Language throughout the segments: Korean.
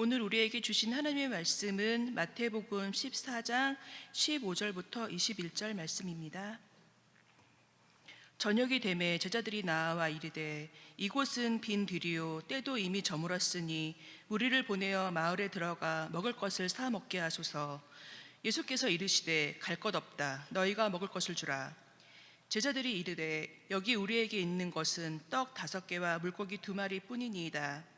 오늘 우리에게 주신 하나님의 말씀은 마태복음 14장 15절부터 21절 말씀입니다. 저녁이 되매 제자들이 나와 이르되 이곳은 빈 들이요 때도 이미 저물었으니 우리를 보내어 마을에 들어가 먹을 것을 사 먹게 하소서. 예수께서 이르시되 갈 것 없다 너희가 먹을 것을 주라. 제자들이 이르되 여기 우리에게 있는 것은 떡 다섯 개와 물고기 두 마리 뿐이니이다.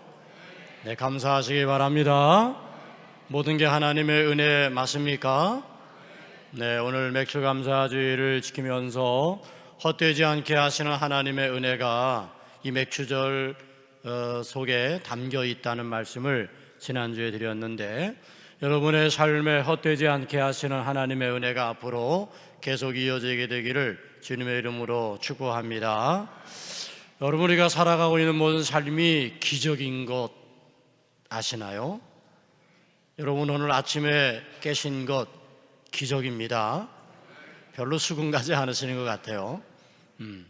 네, 감사하시기 바랍니다. 모든 게 하나님의 은혜 맞습니까? 네, 오늘 맥주 감사주의를 지키면서 헛되지 않게 하시는 하나님의 은혜가 이 맥주절 어, 속에 담겨 있다는 말씀을 지난주에 드렸는데 여러분의 삶에 헛되지 않게 하시는 하나님의 은혜가 앞으로 계속 이어지게 되기를 주님의 이름으로 축복합니다. 여러분 우리가 살아가고 있는 모든 삶이 기적인 것 아시나요? 여러분 오늘 아침에 깨신 것 기적입니다. 별로 수긍 가지 않으시는 것 같아요. 음.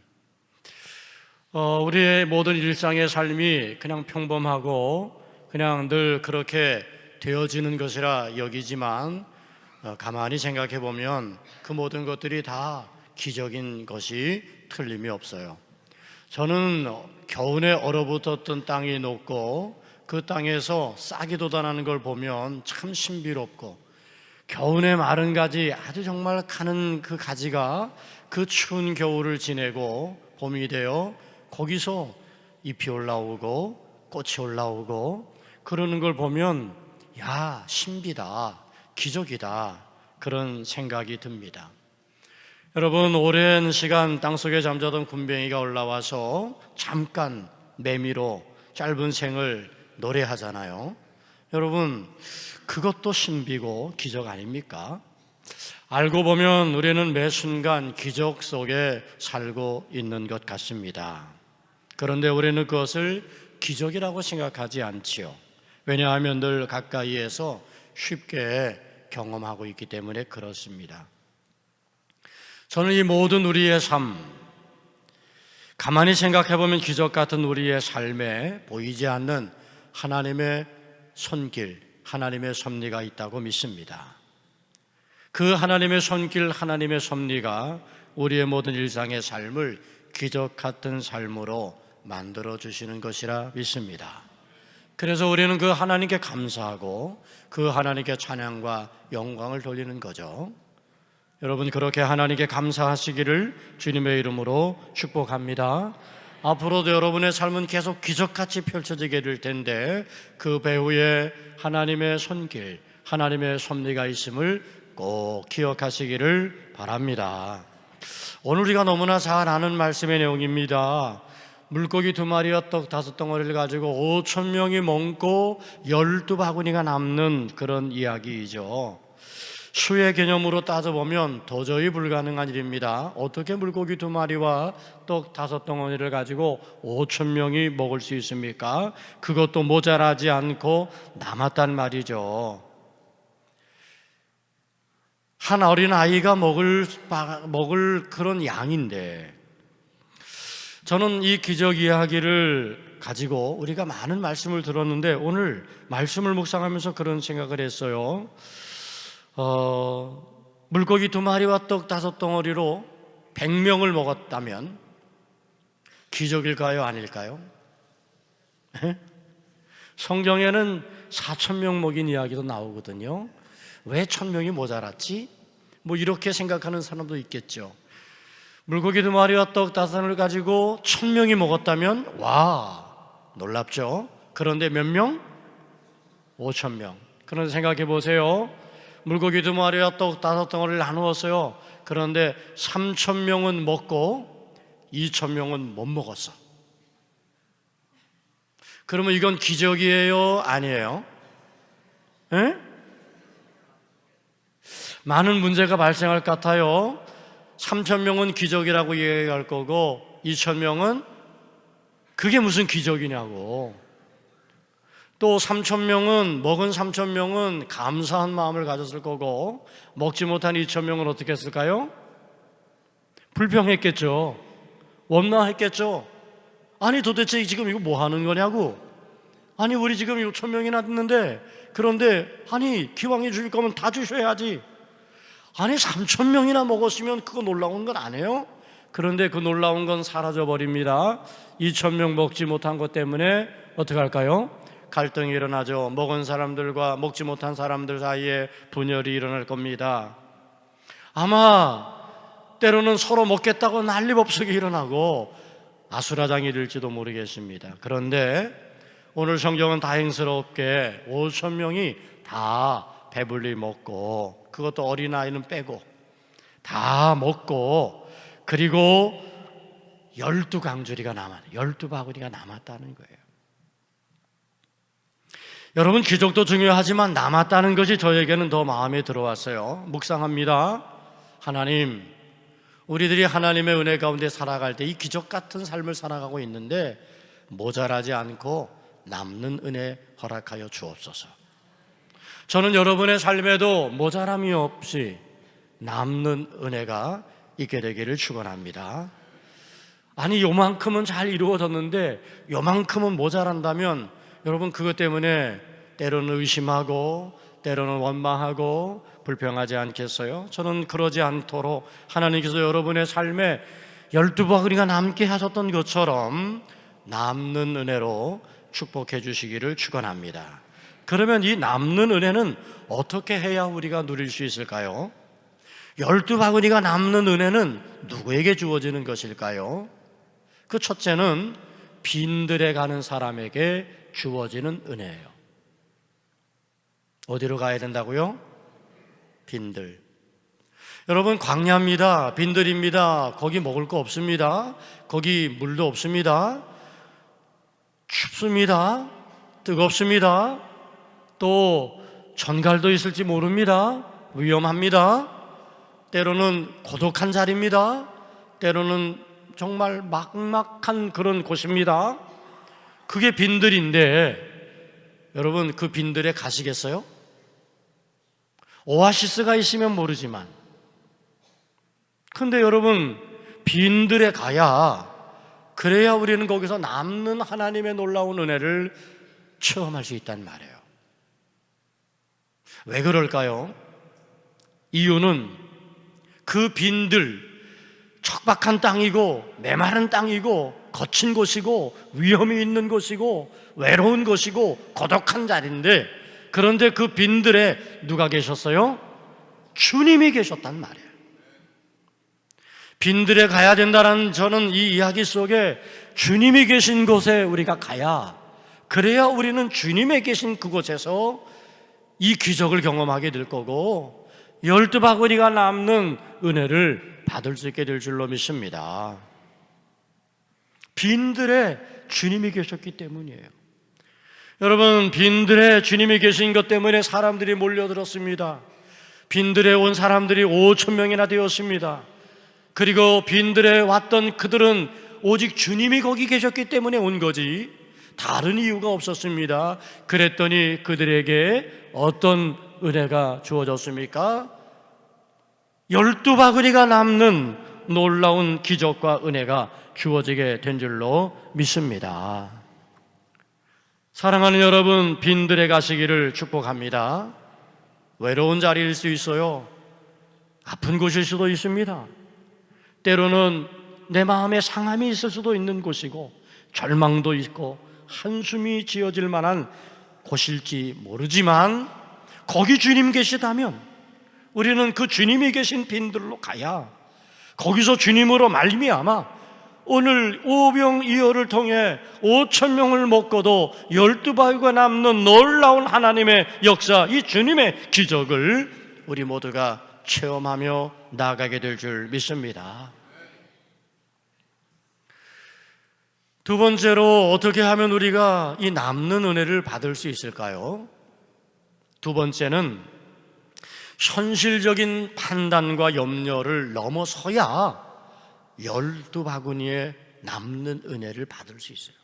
어, 우리의 모든 일상의 삶이 그냥 평범하고 그냥 늘 그렇게 되어지는 것이라 여기지만 어, 가만히 생각해 보면 그 모든 것들이 다 기적인 것이 틀림이 없어요. 저는 겨우내 얼어붙었던 땅이 높고 그 땅에서 싹이 돋아나는 걸 보면 참 신비롭고 겨우내 마른 가지 아주 정말 가는 그 가지가 그 추운 겨울을 지내고 봄이 되어 거기서 잎이 올라오고 꽃이 올라오고 그러는 걸 보면 야 신비다 기적이다 그런 생각이 듭니다. 여러분 오랜 시간 땅속에 잠자던 군뱅이가 올라와서 잠깐 매미로 짧은 생을 노래하잖아요. 여러분 그것도 신비고 기적 아닙니까? 알고 보면 우리는 매 순간 기적 속에 살고 있는 것 같습니다. 그런데 우리는 그것을 기적이라고 생각하지 않지요. 왜냐하면 늘 가까이에서 쉽게 경험하고 있기 때문에 그렇습니다. 저는 이 모든 우리의 삶, 가만히 생각해 보면 기적 같은 우리의 삶에 보이지 않는 하나님의 손길, 하나님의 섭리가 있다고 믿습니다. 그 하나님의 손길, 하나님의 섭리가 우리의 모든 일상의 삶을 기적 같은 삶으로 만들어 주시는 것이라 믿습니다. 그래서 우리는 그 하나님께 감사하고 그 하나님께 찬양과 영광을 돌리는 거죠. 여러분 그렇게 하나님께 감사하시기를 주님의 이름으로 축복합니다. 앞으로도 여러분의 삶은 계속 기적같이 펼쳐지게 될 텐데 그 배후에 하나님의 손길, 하나님의 섭리가 있음을 꼭 기억하시기를 바랍니다. 오늘 우리가 너무나 잘 아는 말씀의 내용입니다. 물고기 두 마리와 떡 다섯 덩어리를 가지고 오천 명이 먹고 열두 바구니가 남는 그런 이야기이죠. 수의 개념으로 따져보면 도저히 불가능한 일입니다. 어떻게 물고기 두 마리와 떡 다섯 덩어리를 가지고 오천 명이 먹을 수 있습니까? 그것도 모자라지 않고 남았단 말이죠. 한 어린 아이가 먹을 바- 먹을 그런 양인데 저는 이 기적 이야기를 가지고 우리가 많은 말씀을 들었는데 오늘 말씀을 묵상하면서 그런 생각을 했어요. 어, 물고기 두 마리와 떡 다섯 덩어리로 백 명을 먹었다면 기적일까요, 아닐까요? 에? 성경에는 사천 명 먹인 이야기도 나오거든요. 왜 천 명이 모자랐지? 뭐 이렇게 생각하는 사람도 있겠죠. 물고기 두 마리와 떡 다섯을 가지고 천 명이 먹었다면 와 놀랍죠. 그런데 몇 명? 오천 명. 그런데 생각해 보세요. 물고기 두 마리와 떡 다섯 덩어리를 나누었어요. 그런데 삼천 명은 먹고 이천 명은 못 먹었어. 그러면 이건 기적이에요? 아니에요? 에? 많은 문제가 발생할 것 같아요. 3천 명은 기적이라고 얘기할 거고 2천 명은 그게 무슨 기적이냐고. 또 3천 명은 먹은 3천 명은 감사한 마음을 가졌을 거고 먹지 못한 2천 명은 어떻게 했을까요? 불평했겠죠. 원망했겠죠. 아니 도대체 지금 이거 뭐 하는 거냐고. 아니 우리 지금 6천 명이나 됐는데 그런데 아니 기왕에 주실 거면 다 주셔야지. 아니 3천 명이나 먹었으면 그거 놀라운 건 아니에요? 그런데 그 놀라운 건 사라져 버립니다. 2천 명 먹지 못한 것 때문에 어떻게 할까요? 갈등이 일어나죠. 먹은 사람들과 먹지 못한 사람들 사이에 분열이 일어날 겁니다. 아마 때로는 서로 먹겠다고 난리법석이 일어나고 아수라장이 될지도 모르겠습니다. 그런데 오늘 성경은 다행스럽게 5천 명이 다 배불리 먹고 그것도 어린아이는 빼고 다 먹고 그리고 열두 강주리가 남았, 열두 바구니가 남았다는 거예요. 여러분 기적도 중요하지만 남았다는 것이 저에게는 더 마음에 들어왔어요. 묵상합니다. 하나님, 우리들이 하나님의 은혜 가운데 살아갈 때 이 기적 같은 삶을 살아가고 있는데 모자라지 않고 남는 은혜 허락하여 주옵소서. 저는 여러분의 삶에도 모자람이 없이 남는 은혜가 있게 되기를 축원합니다. 아니 요만큼은 잘 이루어졌는데 요만큼은 모자란다면 여러분 그것 때문에 때로는 의심하고 때로는 원망하고 불평하지 않겠어요? 저는 그러지 않도록 하나님께서 여러분의 삶에 열두 바구니가 남게 하셨던 것처럼 남는 은혜로 축복해 주시기를 축원합니다. 그러면 이 남는 은혜는 어떻게 해야 우리가 누릴 수 있을까요? 열두 바구니가 남는 은혜는 누구에게 주어지는 것일까요? 그 첫째는 빈들에 가는 사람에게 주어지는 은혜예요. 어디로 가야 된다고요? 빈들. 여러분 광야입니다. 빈들입니다. 거기 먹을 거 없습니다. 거기 물도 없습니다. 춥습니다. 뜨겁습니다. 또 전갈도 있을지 모릅니다. 위험합니다. 때로는 고독한 자리입니다. 때로는 정말 막막한 그런 곳입니다. 그게 빈들인데 여러분 그 빈들에 가시겠어요? 오아시스가 있으면 모르지만 근데 여러분 빈들에 가야 그래야 우리는 거기서 남는 하나님의 놀라운 은혜를 체험할 수 있단 말이에요. 왜 그럴까요? 이유는 그 빈들 척박한 땅이고 메마른 땅이고 거친 곳이고 위험이 있는 곳이고 외로운 곳이고 고독한 자리인데 그런데 그 빈들에 누가 계셨어요? 주님이 계셨단 말이에요. 빈들에 가야 된다는 저는 이 이야기 속에 주님이 계신 곳에 우리가 가야 그래야 우리는 주님의 계신 그곳에서 이 기적을 경험하게 될 거고 열두 바구니가 남는 은혜를 받을 수 있게 될 줄로 믿습니다. 빈들에 주님이 계셨기 때문이에요. 여러분, 빈들에 주님이 계신 것 때문에 사람들이 몰려들었습니다. 빈들에 온 사람들이 5천 명이나 되었습니다. 그리고 빈들에 왔던 그들은 오직 주님이 거기 계셨기 때문에 온 거지 다른 이유가 없었습니다. 그랬더니 그들에게 어떤 은혜가 주어졌습니까? 열두 바구니가 남는 놀라운 기적과 은혜가 주어지게 된 줄로 믿습니다. 사랑하는 여러분, 빈들에 가시기를 축복합니다. 외로운 자리일 수 있어요. 아픈 곳일 수도 있습니다. 때로는 내 마음에 상함이 있을 수도 있는 곳이고, 절망도 있고, 한숨이 지어질 만한 곳일지 모르지만, 거기 주님 계시다면, 우리는 그 주님이 계신 빈들로 가야, 거기서 주님으로 말미암아 오늘 오병이어를 통해 5천 명을 먹고도 열두 바위가 남는 놀라운 하나님의 역사, 이 주님의 기적을 우리 모두가 체험하며 나가게 될 줄 믿습니다. 두 번째로 어떻게 하면 우리가 이 남는 은혜를 받을 수 있을까요? 두 번째는 현실적인 판단과 염려를 넘어서야 열두 바구니에 남는 은혜를 받을 수 있어요.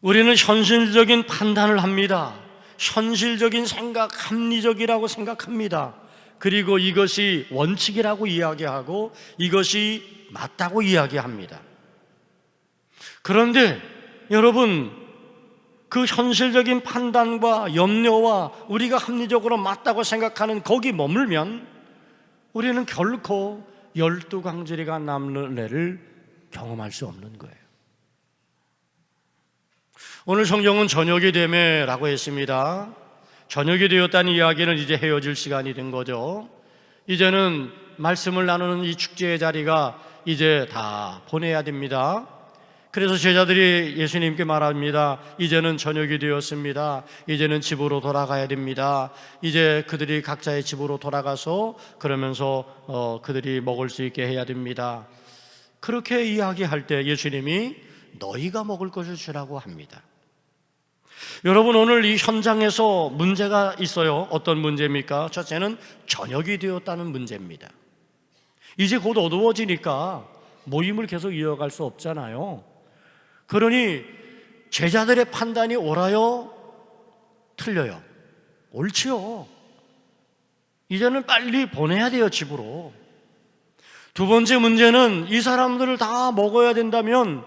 우리는 현실적인 판단을 합니다. 현실적인 생각, 합리적이라고 생각합니다. 그리고 이것이 원칙이라고 이야기하고 이것이 맞다고 이야기합니다. 그런데 여러분, 그 현실적인 판단과 염려와 우리가 합리적으로 맞다고 생각하는 거기 머물면 우리는 결코 열두 강지리가 남는 은혜를 경험할 수 없는 거예요. 오늘 성경은 저녁이 되매라고 했습니다. 저녁이 되었다는 이야기는 이제 헤어질 시간이 된 거죠. 이제는 말씀을 나누는 이 축제의 자리가 이제 다 보내야 됩니다. 그래서 제자들이 예수님께 말합니다. 이제는 저녁이 되었습니다. 이제는 집으로 돌아가야 됩니다. 이제 그들이 각자의 집으로 돌아가서 그러면서 어, 그들이 먹을 수 있게 해야 됩니다. 그렇게 이야기할 때 예수님이 너희가 먹을 것을 주라고 합니다. 여러분 오늘 이 현장에서 문제가 있어요. 어떤 문제입니까? 첫째는 저녁이 되었다는 문제입니다. 이제 곧 어두워지니까 모임을 계속 이어갈 수 없잖아요. 그러니 제자들의 판단이 옳아요? 틀려요? 옳지요. 이제는 빨리 보내야 돼요, 집으로. 두 번째 문제는 이 사람들을 다 먹어야 된다면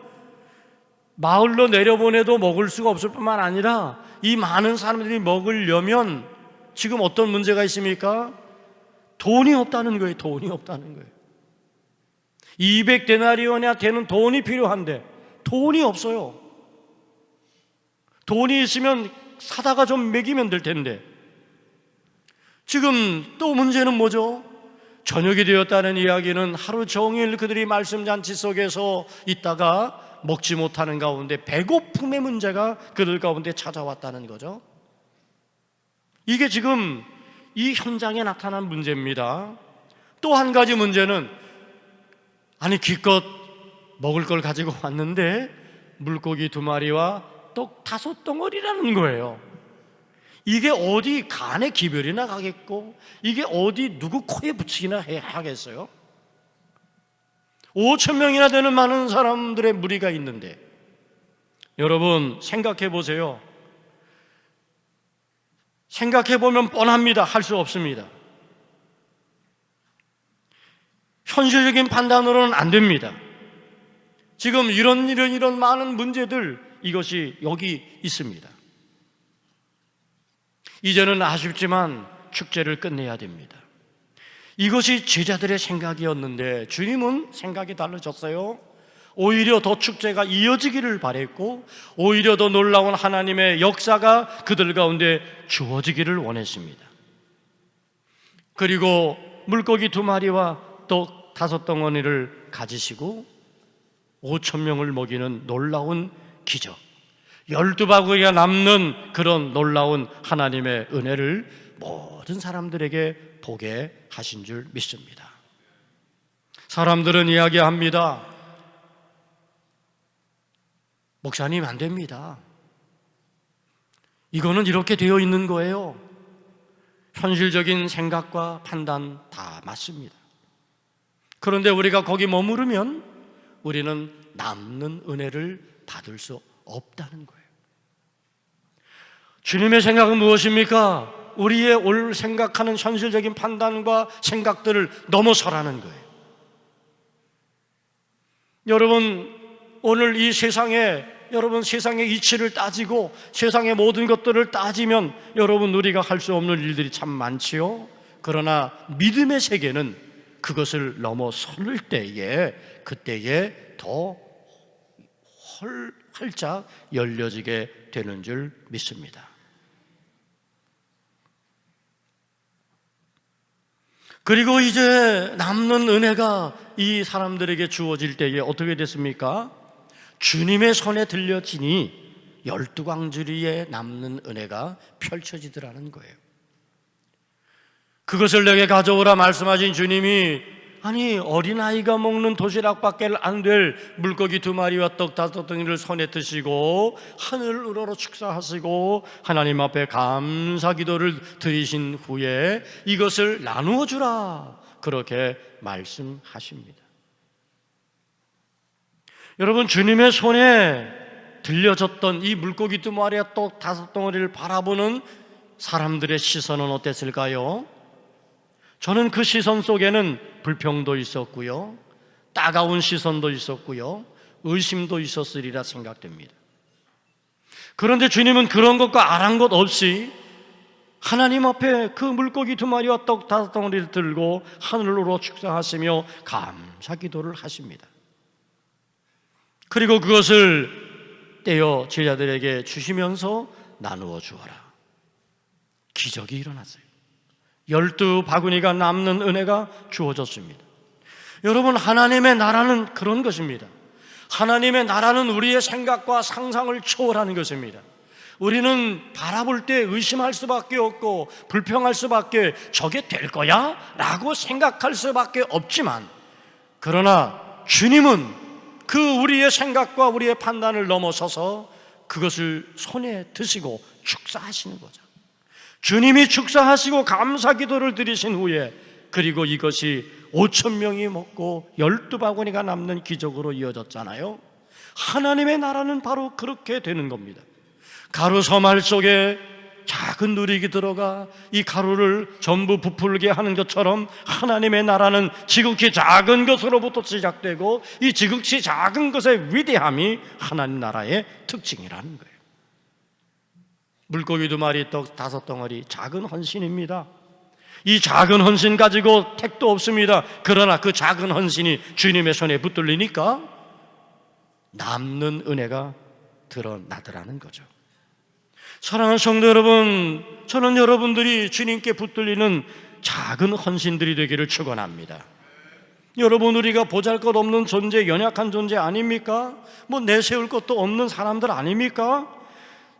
마을로 내려보내도 먹을 수가 없을 뿐만 아니라 이 많은 사람들이 먹으려면 지금 어떤 문제가 있습니까? 돈이 없다는 거예요. 돈이 없다는 거예요. 200데나리온이나 되는 돈이 필요한데 돈이 없어요. 돈이 있으면 사다가 좀 먹이면 될 텐데 지금 또 문제는 뭐죠? 저녁이 되었다는 이야기는 하루 종일 그들이 말씀 잔치 속에서 있다가 먹지 못하는 가운데 배고픔의 문제가 그들 가운데 찾아왔다는 거죠. 이게 지금 이 현장에 나타난 문제입니다. 또 한 가지 문제는 아니 기껏 먹을 걸 가지고 왔는데 물고기 두 마리와 떡 다섯 덩어리라는 거예요. 이게 어디 간에 기별이나 가겠고 이게 어디 누구 코에 붙이기나 해 하겠어요? 5천 명이나 되는 많은 사람들의 무리가 있는데 여러분 생각해 보세요. 생각해 보면 뻔합니다. 할 수 없습니다. 현실적인 판단으로는 안 됩니다. 지금 이런 이런 이런 많은 문제들 이것이 여기 있습니다. 이제는 아쉽지만 축제를 끝내야 됩니다. 이것이 제자들의 생각이었는데 주님은 생각이 달라졌어요. 오히려 더 축제가 이어지기를 바랬고 오히려 더 놀라운 하나님의 역사가 그들 가운데 주어지기를 원했습니다. 그리고 물고기 두 마리와 떡 다섯 덩어리를 가지시고 5천 명을 먹이는 놀라운 기적. 열두 바구니가 남는 그런 놀라운 하나님의 은혜를 모든 사람들에게 보게 하신 줄 믿습니다. 사람들은 이야기합니다. 목사님 안 됩니다. 이거는 이렇게 되어 있는 거예요. 현실적인 생각과 판단 다 맞습니다. 그런데 우리가 거기 머무르면 우리는 남는 은혜를 받을 수 없다는 거예요. 주님의 생각은 무엇입니까? 우리의 올 생각하는 현실적인 판단과 생각들을 넘어서라는 거예요. 여러분, 오늘 이 세상에 여러분 세상의 이치를 따지고 세상의 모든 것들을 따지면 여러분 우리가 할 수 없는 일들이 참 많지요. 그러나 믿음의 세계는 그것을 넘어설 때에 그때에 더 헐, 활짝 열려지게 되는 줄 믿습니다. 그리고 이제 남는 은혜가 이 사람들에게 주어질 때에 어떻게 됐습니까? 주님의 손에 들려지니 열두 광주리에 남는 은혜가 펼쳐지더라는 거예요. 그것을 내게 가져오라 말씀하신 주님이 아니 어린아이가 먹는 도시락밖에 안 될 물고기 두 마리와 떡 다섯 덩이를 손에 드시고 하늘 우러러 축사하시고 하나님 앞에 감사 기도를 드리신 후에 이것을 나누어 주라 그렇게 말씀하십니다. 여러분 주님의 손에 들려졌던 이 물고기 두 마리와 떡 다섯 덩어리를 바라보는 사람들의 시선은 어땠을까요? 저는 그 시선 속에는 불평도 있었고요. 따가운 시선도 있었고요. 의심도 있었으리라 생각됩니다. 그런데 주님은 그런 것과 아랑곳 없이 하나님 앞에 그 물고기 두 마리와 떡 다섯 덩어리를 들고 하늘로 축사하시며 감사 기도를 하십니다. 그리고 그것을 떼어 제자들에게 주시면서 나누어 주어라. 기적이 일어났어요. 열두 바구니가 남는 은혜가 주어졌습니다. 여러분, 하나님의 나라는 그런 것입니다. 하나님의 나라는 우리의 생각과 상상을 초월하는 것입니다. 우리는 바라볼 때 의심할 수밖에 없고 불평할 수밖에 저게 될 거야? 라고 생각할 수밖에 없지만 그러나 주님은 그 우리의 생각과 우리의 판단을 넘어서서 그것을 손에 드시고 축사하시는 거죠. 주님이 축사하시고 감사 기도를 드리신 후에 그리고 이것이 5천 명이 먹고 열두 바구니가 남는 기적으로 이어졌잖아요. 하나님의 나라는 바로 그렇게 되는 겁니다. 가루 서말 속에 작은 누리기 들어가 이 가루를 전부 부풀게 하는 것처럼 하나님의 나라는 지극히 작은 것으로부터 시작되고 이 지극히 작은 것의 위대함이 하나님 나라의 특징이라는 거예요. 물고기 두 마리 떡 다섯 덩어리 작은 헌신입니다. 이 작은 헌신 가지고 택도 없습니다. 그러나 그 작은 헌신이 주님의 손에 붙들리니까 남는 은혜가 드러나더라는 거죠. 사랑하는 성도 여러분, 저는 여러분들이 주님께 붙들리는 작은 헌신들이 되기를 축원합니다. 여러분 우리가 보잘것 없는 존재, 연약한 존재 아닙니까? 뭐 내세울 것도 없는 사람들 아닙니까?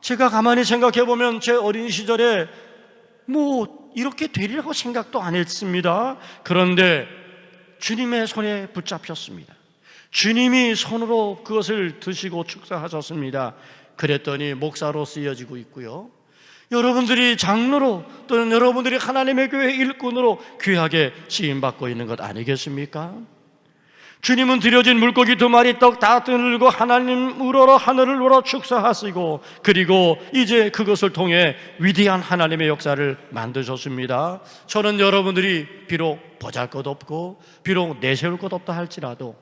제가 가만히 생각해 보면 제 어린 시절에 뭐 이렇게 되리라고 생각도 안 했습니다. 그런데 주님의 손에 붙잡혔습니다. 주님이 손으로 그것을 드시고 축사하셨습니다. 그랬더니 목사로 쓰여지고 있고요. 여러분들이 장로로 또는 여러분들이 하나님의 교회 일꾼으로 귀하게 쓰임 받고 있는 것 아니겠습니까? 주님은 드려진 물고기 두 마리 떡 다 들고 하나님 우러러 하늘을 우러 축사하시고 그리고 이제 그것을 통해 위대한 하나님의 역사를 만드셨습니다. 저는 여러분들이 비록 보잘 것 없고 비록 내세울 것 없다 할지라도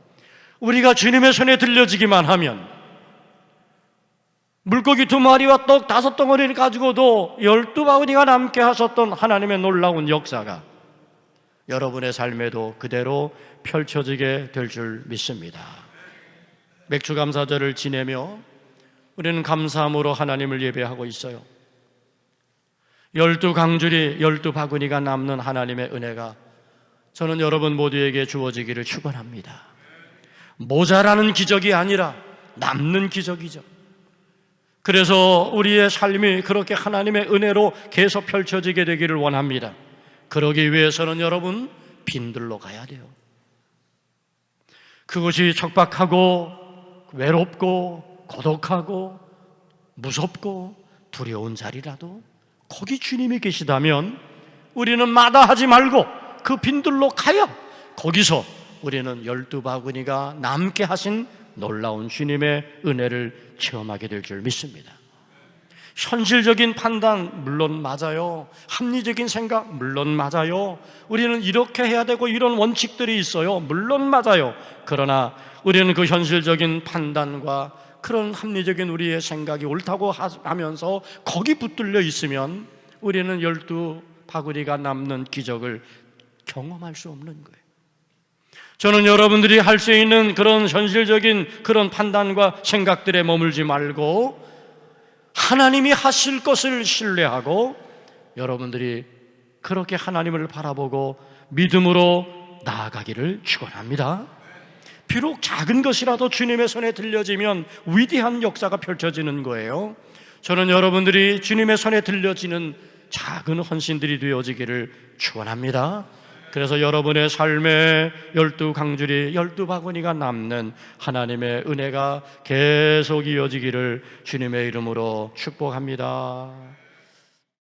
우리가 주님의 손에 들려지기만 하면 물고기 두 마리와 떡 다섯 덩어리를 가지고도 열두 바구니가 남게 하셨던 하나님의 놀라운 역사가 여러분의 삶에도 그대로 펼쳐지게 될 줄 믿습니다. 맥주 감사절을 지내며 우리는 감사함으로 하나님을 예배하고 있어요. 열두 강줄이 열두 바구니가 남는 하나님의 은혜가 저는 여러분 모두에게 주어지기를 축원합니다. 모자라는 기적이 아니라 남는 기적이죠. 그래서 우리의 삶이 그렇게 하나님의 은혜로 계속 펼쳐지게 되기를 원합니다. 그러기 위해서는 여러분 빈들로 가야 돼요. 그것이 척박하고 외롭고 고독하고 무섭고 두려운 자리라도 거기 주님이 계시다면 우리는 마다하지 말고 그 빈들로 가요. 거기서 우리는 열두 바구니가 남게 하신 놀라운 주님의 은혜를 체험하게 될 줄 믿습니다. 현실적인 판단 물론 맞아요. 합리적인 생각 물론 맞아요. 우리는 이렇게 해야 되고 이런 원칙들이 있어요. 물론 맞아요. 그러나 우리는 그 현실적인 판단과 그런 합리적인 우리의 생각이 옳다고 하면서 거기 붙들려 있으면 우리는 열두 바구리가 남는 기적을 경험할 수 없는 거예요. 저는 여러분들이 할 수 있는 그런 현실적인 그런 판단과 생각들에 머물지 말고 하나님이 하실 것을 신뢰하고 여러분들이 그렇게 하나님을 바라보고 믿음으로 나아가기를 축원합니다. 비록 작은 것이라도 주님의 손에 들려지면 위대한 역사가 펼쳐지는 거예요. 저는 여러분들이 주님의 손에 들려지는 작은 헌신들이 되어지기를 축원합니다. 그래서 여러분의 삶에 열두 강줄이 열두 바구니가 남는 하나님의 은혜가 계속 이어지기를 주님의 이름으로 축복합니다.